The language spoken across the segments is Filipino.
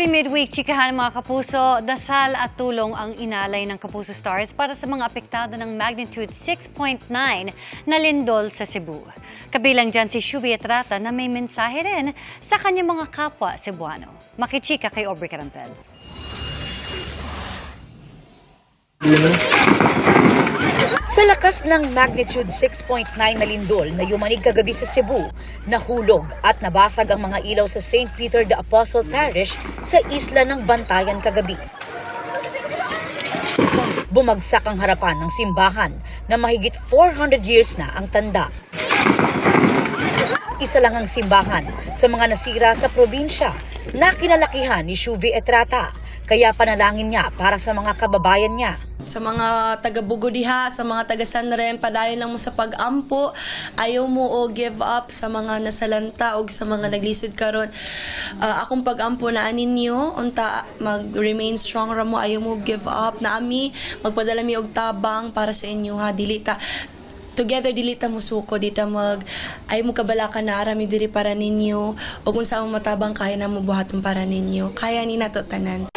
Happy midweek, chikahan mga kapuso. Dasal at tulong ang inalay ng Kapuso Stars para sa mga apektado ng magnitude 6.9 na lindol sa Cebu. Kabilang dyan si Shubi Etrata na may mensahe rin sa kanyang mga kapwa Cebuano. Makichika kay Aubrey Carampel. Sa lakas ng magnitude 6.9 na lindol na yumanig kagabi sa Cebu, nahulog at nabasag ang mga ilaw sa St. Peter the Apostle Parish sa isla ng Bantayan kagabi. Bumagsak ang harapan ng simbahan na mahigit 400 years na ang tanda. Isa lang ang simbahan sa mga nasira sa probinsya na kinalakihan ni Shuvi Etrata, kaya panalangin niya para sa mga kababayan niya. Sa mga taga Bugodiha, sa mga taga Sanrem, padayon lang mo sa pag-ampo. Ayaw mo o give up sa mga nasalanta o sa mga naglisod karon. Ah, akong pag-ampo na ninyo, unta mag-remain strong ra mo, ayaw mo give up. Na ami, magpadala mi og tabang para sa inyo ha. Dili ta together dili ta mo suko dita mag ay mo kabalakan na arami diri para ninyo o kung saan matabang kaya na mo buhaton para ninyo kaya ni nato tanan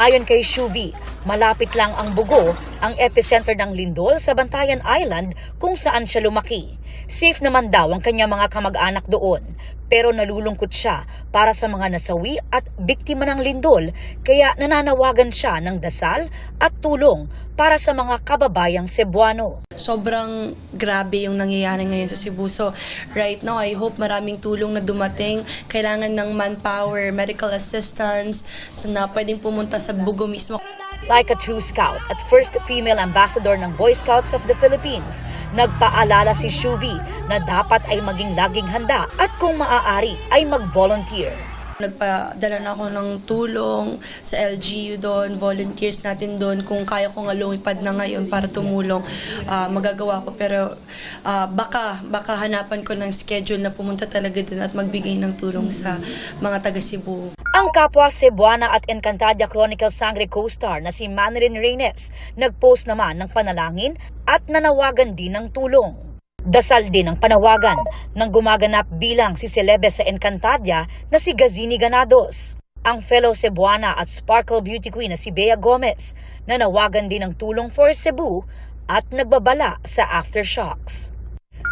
Ayon kay Shuvi, malapit lang ang Bugo, ang epicenter ng lindol sa Bantayan Island kung saan siya lumaki. Safe naman daw ang kanyang mga kamag-anak doon, pero nalulungkot siya para sa mga nasawi at biktima ng lindol, kaya nananawagan siya ng dasal at tulong para sa mga kababayang Cebuano. sobrang grabe yung nangyayari ngayon sa Cebu. So, right now, I hope maraming tulong na dumating. Kailangan ng manpower, medical assistance, na pwedeng pumunta sa Bugo mismo. Like a true scout at first female ambassador ng Boy Scouts of the Philippines, nagpaalala si Shuvi na dapat ay maging laging handa at kung maaari ay mag-volunteer. Nagpadala na ako ng tulong sa LGU doon, volunteers natin doon. Kung kaya ko nga lumipad na ngayon para tumulong, ah, magagawa ko. Pero ah, baka, baka hanapan ko ng schedule na pumunta talaga doon at magbigay ng tulong sa mga taga Cebu. Ang kapwa Cebuana at Encantadia Chronicles Sangre co-star na si Manilyn Reynes nagpost naman ng panalangin at nanawagan din ng tulong. Dasal din ang panawagan ng gumaganap bilang si Celebe sa Encantadia na si Gazini Ganados. Ang fellow Cebuana at Sparkle Beauty Queen na si Bea Gomez nanawagan din ng tulong for Cebu at nagbabala sa aftershocks.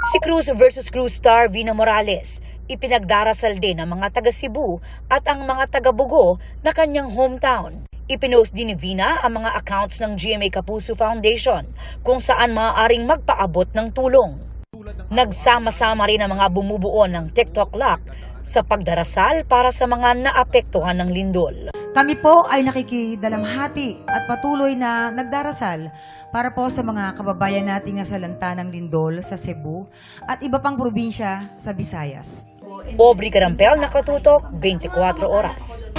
Si Cruz versus Cruz star Vina Morales, ipinagdarasal din ng mga taga Cebu at ang mga taga Bugo na kanyang hometown. Ipinost din ni Vina ang mga accounts ng GMA Kapuso Foundation kung saan maaaring magpaabot ng tulong. Nagsama-sama rin ang mga bumubuo ng TikTok Lock sa pagdarasal para sa mga naapektuhan ng lindol. Kami po ay nakikidalamhati at patuloy na nagdarasal para po sa mga kababayan nating nasalanta ng lindol sa Cebu at iba pang probinsya sa Visayas. Aubrey Carampel, Nakatutok, 24 Oras.